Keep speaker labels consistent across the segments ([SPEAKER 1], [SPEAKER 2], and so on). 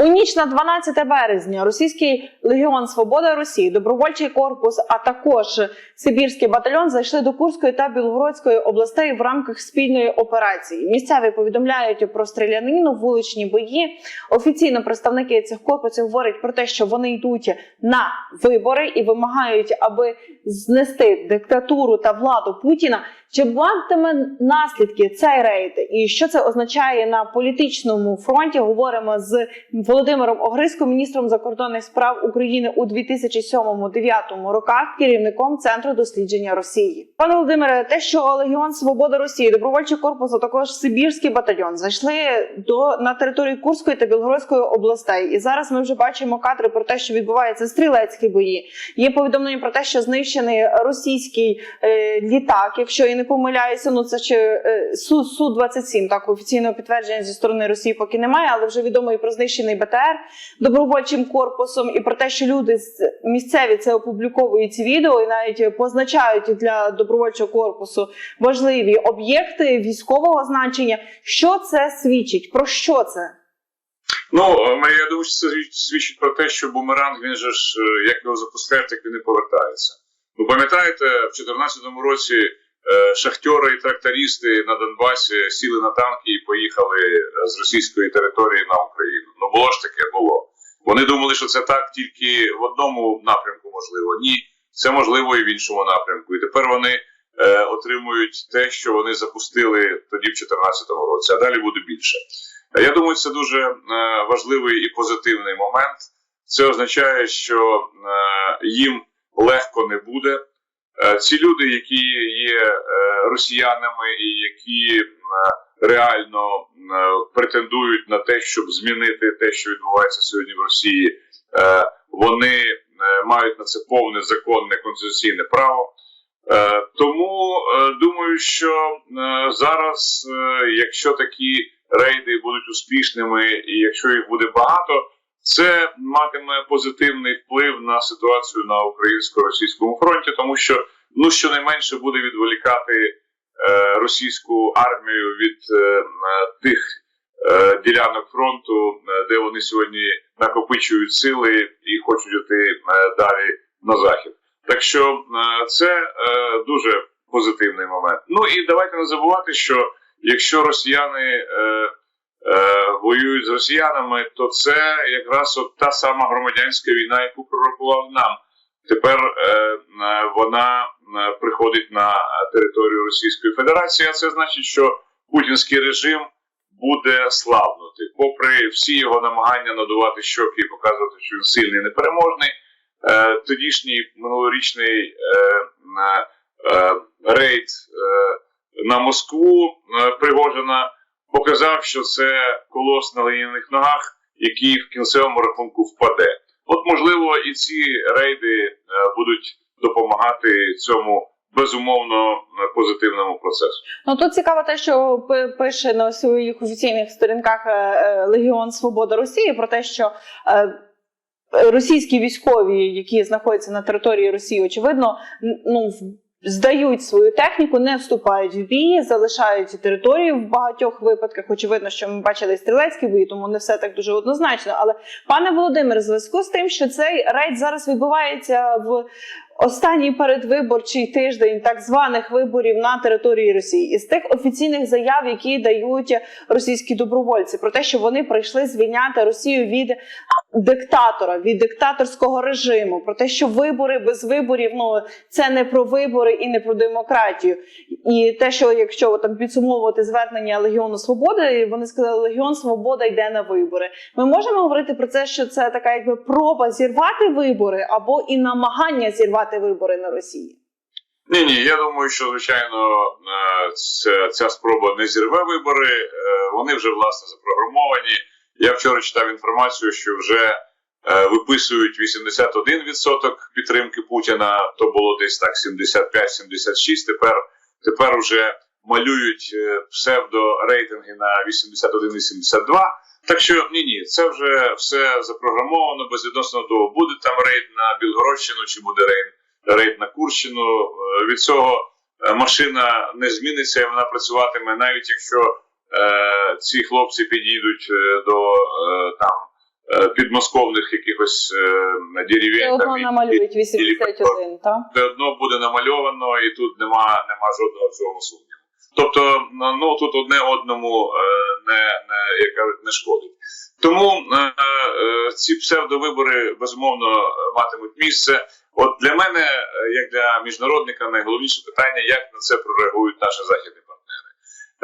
[SPEAKER 1] У ніч на 12 березня російський легіон Свобода Росії, добровольчий корпус, а також Сибірський батальйон зайшли до Курської та Білгородської областей в рамках спільної операції. Місцеві повідомляють про стрілянину, вуличні бої. Офіційно представники цих корпусів говорять про те, що вони йдуть на вибори і вимагають, аби знести диктатуру та владу Путіна. Чи матиме наслідки цей рейд, і що це означає на політичному фронті? Говоримо з Володимиром Огризко, міністром закордонних справ України у 2007-2009 роках, керівником центру дослідження Росії. Пане Володимире, те, що Легіон Свобода Росії, добровольчий корпус, а також Сибірський батальйон зайшли до на територію Курської та Білгородської областей, і зараз ми вже бачимо кадри про те, що відбуваються стрілецькі бої. Є повідомлення про те, що знищений російський е, літак, якщо я не помиляюся, ну це ще е, су су 27 так офіційного підтвердження зі сторони Росії поки немає, але вже відомо і про знищений БТР добровольчим корпусом, і про те, що люди місцеві це опубліковують ці відео і навіть позначають для добровольчого корпусу важливі об'єкти військового значення. Що це свідчить? Про що це?
[SPEAKER 2] Ну, е, я думаю, що це свідчить про те, що бумеранг, він же ж, е, як його запускаєш, так він і повертається. Ви пам'ятаєте, в 2014 році шахтери і трактористи на Донбасі сіли на танки і поїхали е, з російської території на Україну. Ну було ж таке було. Вони думали, що це так тільки в одному напрямку можливо. Ні, це можливо і в іншому напрямку. І тепер вони е, отримують те, що вони запустили тоді в 2014 році, а далі буде більше. Е, Я думаю, це дуже е, важливий і позитивний момент. Це означає, що е, їм легко не буде. Е, Ці люди, які є е, росіянами і які е, реально претендують на те, щоб змінити те, що відбувається сьогодні в Росії, вони мають на це повне законне конституційне право. Тому думаю, що зараз, якщо такі рейди будуть успішними, і якщо їх буде багато, це матиме позитивний вплив на ситуацію на українсько-російському фронті, тому що ну щонайменше буде відволікати е, російську армію від е, е, тих е, ділянок фронту, е, де вони сьогодні накопичують сили і хочуть йти е, далі на захід. Так що е, це е, дуже позитивний момент. Ну і давайте не забувати, що якщо росіяни е, воюють з росіянами, то це якраз от та сама громадянська війна, яку пророкував нам. Тепер е, е, вона е, приходить на територію Російської Федерації, а це значить, що путінський режим буде слабнути, попри всі його намагання надувати щоки і показувати, що він сильний і непереможний. Е, тодішній минулорічний е, е, рейд е, на Москву е, Пригожина показав, що це колос на леніних ногах, який в кінцевому рахунку впаде. От, можливо, і ці рейди е, будуть допомагати цьому безумовно е, позитивному процесу.
[SPEAKER 1] Ну тут цікаво те, що пише на своїх офіційних сторінках е, Легіон Свобода Росії про те, що російські військові, які знаходяться на території Росії, очевидно, ну здають свою техніку, не вступають в бій, залишають територію в багатьох випадках. Очевидно, що ми бачили стрілецькі бої, тому не все так дуже однозначно. Але пане Володимир, в зв'язку з тим, що цей рейд зараз відбувається в останній передвиборчий тиждень так званих виборів на території Росії із тих офіційних заяв, які дають російські добровольці, про те, що вони прийшли звільняти Росію від диктатора, від диктаторського режиму, про те, що вибори без виборів ну це не про вибори і не про демократію. І те, що якщо там підсумовувати звернення Легіону Свободи, вони сказали, Легіон Свобода йде на вибори. Ми можемо говорити про це, що це така якби проба зірвати вибори або і намагання зірвати вибори на Росії.
[SPEAKER 2] Ні, ні, я думаю, що звичайно е, ця, ця спроба не зірве вибори. е, Вони вже власне запрограмовані. Я вчора читав інформацію, що вже е, виписують 81% підтримки Путіна. То було десь так 75-76. Тепер тепер вже малюють псевдорейтинги на 81-82. Так що ні, ні, це вже все запрограмовано безвідносно того, буде там рейд на Білгородщину чи буде рейд рейд на Курщину. Е, Від цього е, машина не зміниться, і вона працюватиме, навіть якщо е, ці хлопці підійдуть е, до е, там підмосковних якихось е,
[SPEAKER 1] Все одно намалюють 81, так?
[SPEAKER 2] все одно буде намальовано, і тут нема, нема жодного цього сумніву. Тобто, ну тут одне одному е, не, не як кажуть, не шкодить. Тому е, е, ці псевдовибори безумовно матимуть місце. От для мене, е, як для міжнародника, найголовніше питання, як на це прореагують наші західні партнери.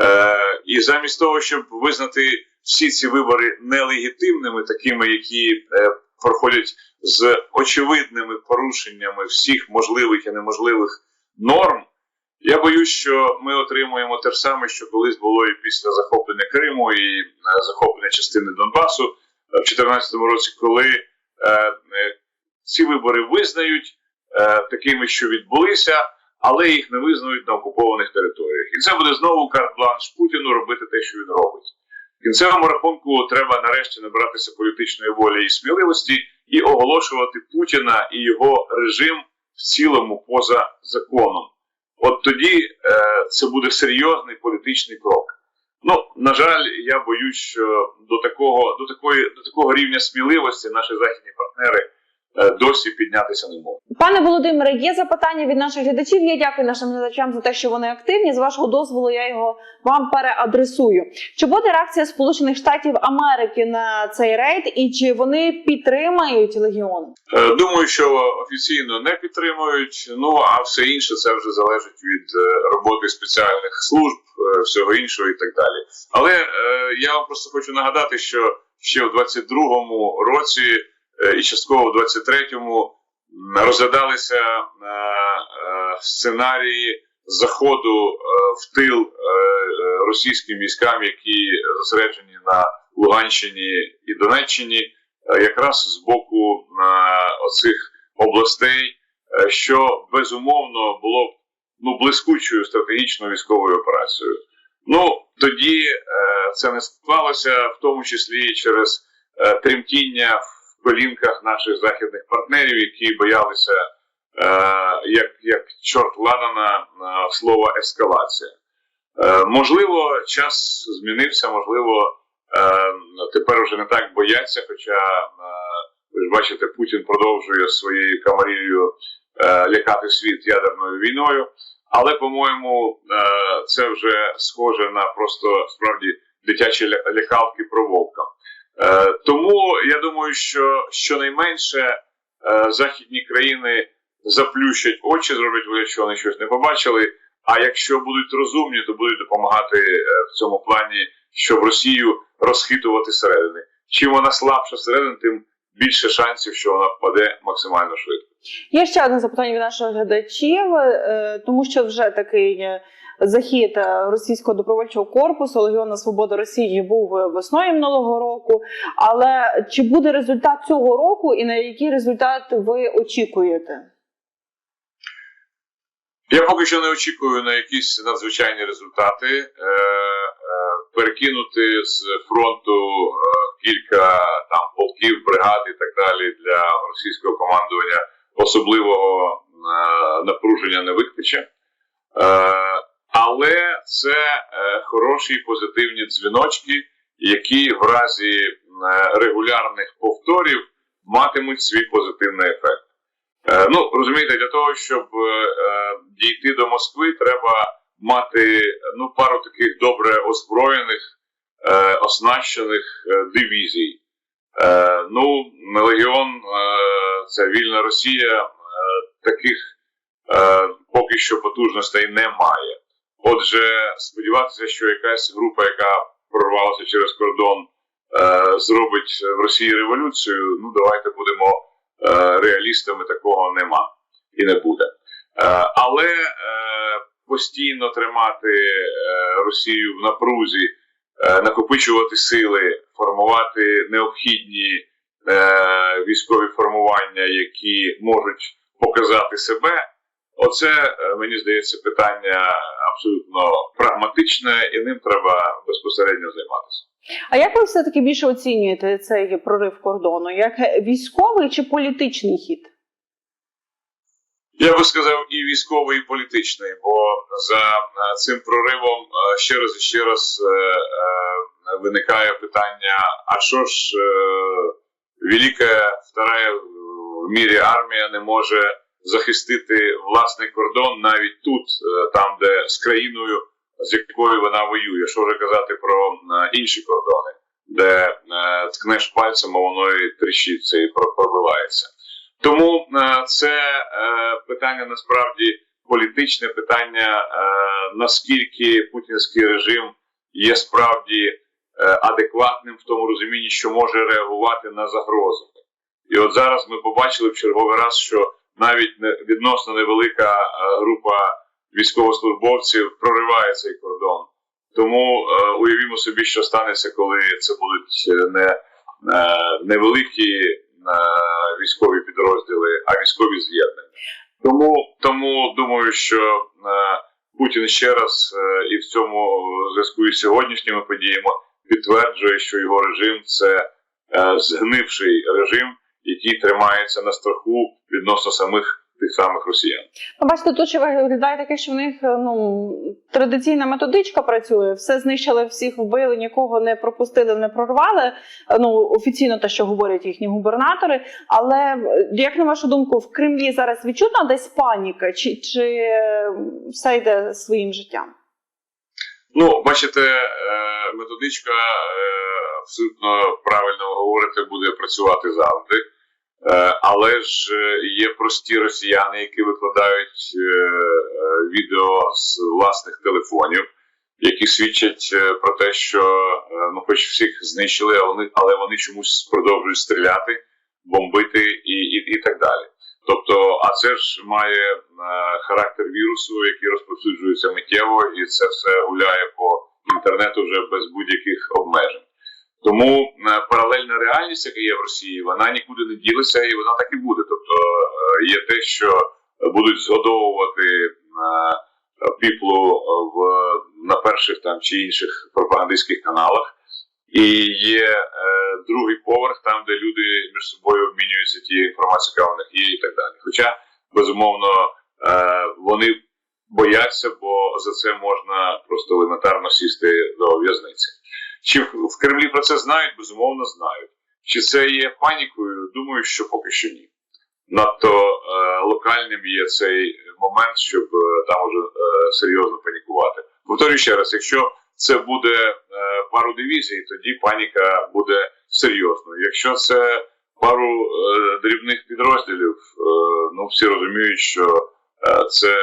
[SPEAKER 2] Е, і замість того, щоб визнати всі ці вибори нелегітимними, такими, які е, проходять з очевидними порушеннями всіх можливих і неможливих норм, я боюсь, що ми отримуємо те ж саме, що колись було і після захоплення Криму і е, захоплення частини Донбасу е, в 2014 році, коли е, е, ці вибори визнають е, такими, що відбулися, але їх не визнають на окупованих територіях. І це буде знову карт-бланш Путіну робити те, що він робить. В кінцевому рахунку треба нарешті набратися політичної волі і сміливості і оголошувати Путіна і його режим в цілому поза законом. От тоді е, це буде серйозний політичний крок. Ну, на жаль, я боюсь, що до такого, до такої, до такого рівня сміливості наші західні партнери е, досі піднятися не можуть.
[SPEAKER 1] Пане Володимире, є запитання від наших глядачів. Я дякую нашим глядачам за те, що вони активні. З вашого дозволу я його вам переадресую. Чи буде реакція Сполучених Штатів Америки на цей рейд, і чи вони підтримають легіон?
[SPEAKER 2] Е, Думаю, що офіційно не підтримують. Ну а все інше це вже залежить від е, роботи спеціальних служб, е, всього іншого і так далі. Але я вам просто хочу нагадати, що ще в 22-му році і частково в 23-му м, розглядалися е, е, сценарії заходу е, в тил російським військам, які зосереджені на Луганщині і Донеччині якраз з боку оцих областей, що безумовно було ну, блискучою стратегічною військовою операцією. Ну тоді це не склалося, в тому числі через тремтіння в колінках наших західних партнерів, які боялися, е, як, як чорт ладана е, слова ескалація. Е, можливо, час змінився, можливо, е, тепер вже не так бояться, хоча е, ви ж бачите, Путін продовжує своєю камарією е, лякати світ ядерною війною. Але, по-моєму, е, це вже схоже на просто справді дитячі ля- лякалки про вовка. Е, Тому я думаю, що щонайменше е, західні країни заплющать очі, зроблять вигляд, що вони щось не побачили. А якщо будуть розумні, то будуть допомагати е, в цьому плані, щоб Росію розхитувати зсередини. Чим вона слабша зсередини, тим більше шансів, що вона впаде максимально швидко.
[SPEAKER 1] Є ще одне запитання від наших глядачів, тому що вже такий захід е, російського добровольчого корпусу Легіона Свобода Росії був е, весною минулого року. Але чи буде результат цього року, і на який результат ви очікуєте?
[SPEAKER 2] Я поки що не очікую на якісь надзвичайні результати. Е, перекинути з фронту кілька там полків, бригад і так далі для російського командування особливого напруження не викличе. Але це е, хороші позитивні дзвіночки, які в разі е, регулярних повторів матимуть свій позитивний ефект. Е, Ну, розумієте, для того, щоб дійти до Москви, треба мати ну, пару таких добре озброєних, оснащених дивізій. Ну, Легіон, це вільна Росія, таких поки що потужностей немає. Отже, сподіватися, що якась група, яка прорвалася через кордон, е, зробить в Росії революцію, ну давайте будемо е, реалістами, такого нема і не буде. Е, але постійно тримати Росію в напрузі, накопичувати сили, формувати необхідні військові формування, які можуть показати себе. Оце мені здається питання абсолютно прагматичне, і ним треба безпосередньо займатися.
[SPEAKER 1] А як ви все таки більше оцінюєте цей прорив кордону? Як військовий чи політичний хід?
[SPEAKER 2] Я би сказав і військовий, і політичний, бо за е, цим проривом е, ще раз і ще раз е, виникає питання: а що ж велика вторая в мірі армія не може захистити власний кордон навіть тут, е, там, де з країною, з якою вона воює. Що вже казати про е, інші кордони, де е, ткнеш пальцем, а воно і тріщиться і про- пробивається. Тому це питання насправді політичне питання, наскільки путінський режим є справді адекватним в тому розумінні, що може реагувати на загрози. І от зараз ми побачили в черговий раз, що навіть відносно невелика е, група військовослужбовців прориває цей кордон. Тому е, уявімо собі, що станеться, коли це будуть е, не невеликі військові підрозділи, а військові з'єднання. Тому, тому думаю, що Путін ще раз і в цьому зв'язку із сьогоднішніми подіями підтверджує, що його режим це згнивший режим, який тримається на страху відносно самих тих самих росіян.
[SPEAKER 1] Ну, бачите, тут ще виглядає таке, що в них ну традиційна методичка працює. Все знищили, всіх вбили, нікого не пропустили, не прорвали. Ну офіційно те, що говорять їхні губернатори. Але як на вашу думку, в Кремлі зараз відчутна десь паніка, чи, чи е, все йде своїм життям?
[SPEAKER 2] Ну, бачите, е, методичка е, абсолютно правильно ви говорите, буде працювати завжди. Е, Але ж е, є прості росіяни, які викладають е, відео з власних телефонів, які свідчать про те, що ну, хоч всіх знищили, але вони, чомусь продовжують стріляти, бомбити і, і, і так далі. Тобто, а це ж має характер вірусу, який розповсюджується миттєво, і це все гуляє по інтернету вже без будь-яких обмежень. Тому е, паралельна реальність, яка є в Росії, вона нікуди не ділиться, і вона так і буде. Тобто е, є те, що будуть згодовувати е, піплу в на перших там чи інших пропагандистських каналах. І є е, другий поверх, там, де люди між собою обмінюються тією інформацією, яка в них є, і так далі. Хоча, безумовно, е, вони бояться, бо за це можна просто елементарно сісти до в'язниці. Чи в Кремлі про це знають? Безумовно, знають. Чи це є панікою? Думаю, що поки що ні. Надто е, локальним є цей момент, щоб е, там уже е, серйозно панікувати. Повторюю ще раз, якщо це буде е, пару дивізій, тоді паніка буде серйозною. Якщо це пару е, дрібних підрозділів, е, ну всі розуміють, що е, це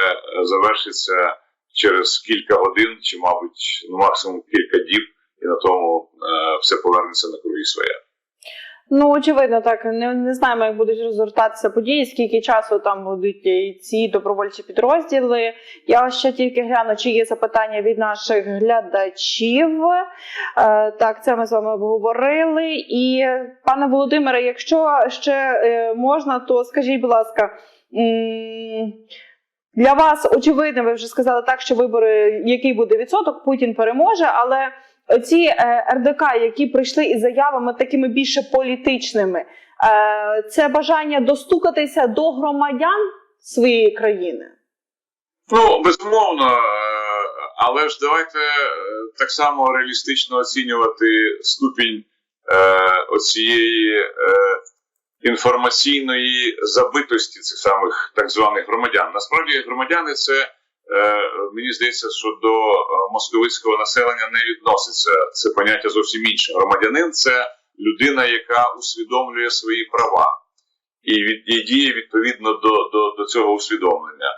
[SPEAKER 2] завершиться через кілька годин, чи, мабуть, ну, максимум кілька діб, і на тому е, все повернеться на круги своє.
[SPEAKER 1] Ну, очевидно, так не, не знаємо, як будуть розгортатися події, скільки часу там будуть і ці добровольчі підрозділи. Я ще тільки гляну, чи є запитання від наших глядачів. Е, так, це ми з вами обговорили. І пане Володимире, якщо ще е, можна, то скажіть, будь ласка. Для вас очевидно, ви вже сказали так, що вибори, який буде відсоток, Путін переможе, але ці е, РДК, які прийшли із заявами такими більше політичними, е, це бажання достукатися до громадян своєї країни.
[SPEAKER 2] Ну, безумовно, е, але ж давайте так само реалістично оцінювати ступінь оцієї інформаційної забитості цих самих так званих громадян. Насправді, громадяни це. Е, Мені здається, що до е, московицького населення не відноситься це поняття зовсім інше. Громадянин це людина, яка усвідомлює свої права і, від, і діє відповідно до, до, до цього усвідомлення.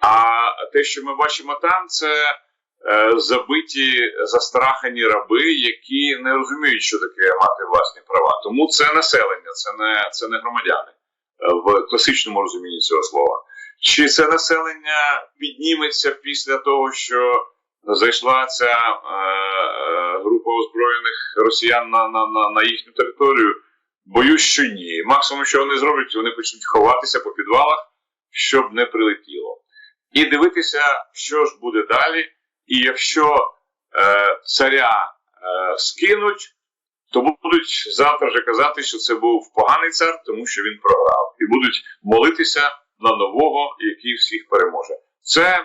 [SPEAKER 2] А те, що ми бачимо там, це е, забиті, застрахані раби, які не розуміють, що таке мати власні права. Тому це населення, це не, це не громадяни в класичному розумінні цього слова. Чи це населення підніметься після того, що зайшла ця е, е, група озброєних росіян на, на, на, на їхню територію? Боюсь, що ні. Максимум, що вони зроблять, вони почнуть ховатися по підвалах, щоб не прилетіло. І дивитися, що ж буде далі. І якщо е, царя е, скинуть, то будуть завтра вже казати, що це був поганий цар, тому що він програв. І будуть молитися на нового, який всіх переможе. Це е,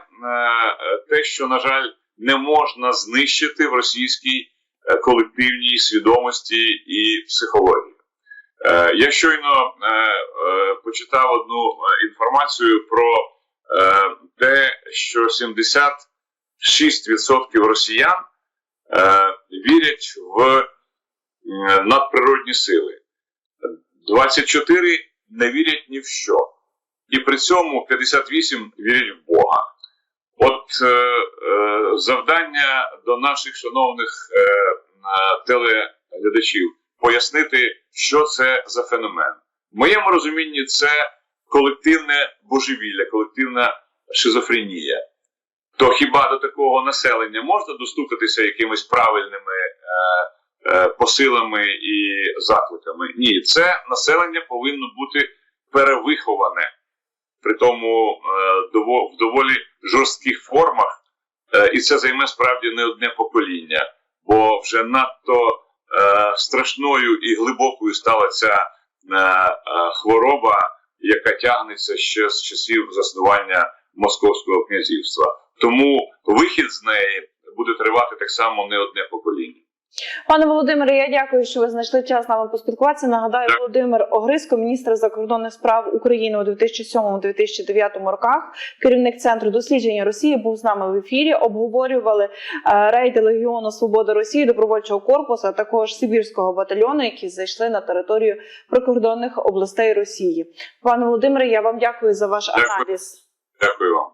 [SPEAKER 2] те, що, на жаль, не можна знищити в російській е, колективній свідомості і психології. Е, Я щойно е, е, почитав одну е, інформацію про е, те, що 76% росіян е, вірять в е, надприродні сили. 24 не вірять ні в що. І при цьому 58 вірять в Бога. От е, е, завдання до наших шановних е, е, телеглядачів пояснити, що це за феномен. В моєму розумінні це колективне божевілля, колективна шизофренія. То хіба до такого населення можна достукатися якимись правильними е, е, посилами і закликами? Ні, це населення повинно бути перевиховане, при тому е, в доволі жорстких формах, е, і це займе справді не одне покоління, бо вже надто е, страшною і глибокою стала ця хвороба, яка тягнеться ще з часів заснування Московського князівства. Тому вихід з неї буде тривати так само не одне покоління.
[SPEAKER 1] Пане Володимире, я дякую, що ви знайшли час з нами поспілкуватися. Нагадаю, Володимир Огриско, міністр закордонних справ України у 2007-2009 роках, керівник центру дослідження Росії, був з нами в ефірі. Обговорювали е, рейди Легіону Свобода Росії, добровольчого корпусу, а також Сибірського батальйону, які зайшли на територію прикордонних областей Росії. Пане Володимире, я вам дякую за ваш
[SPEAKER 2] Дякую.
[SPEAKER 1] аналіз.
[SPEAKER 2] Дякую вам.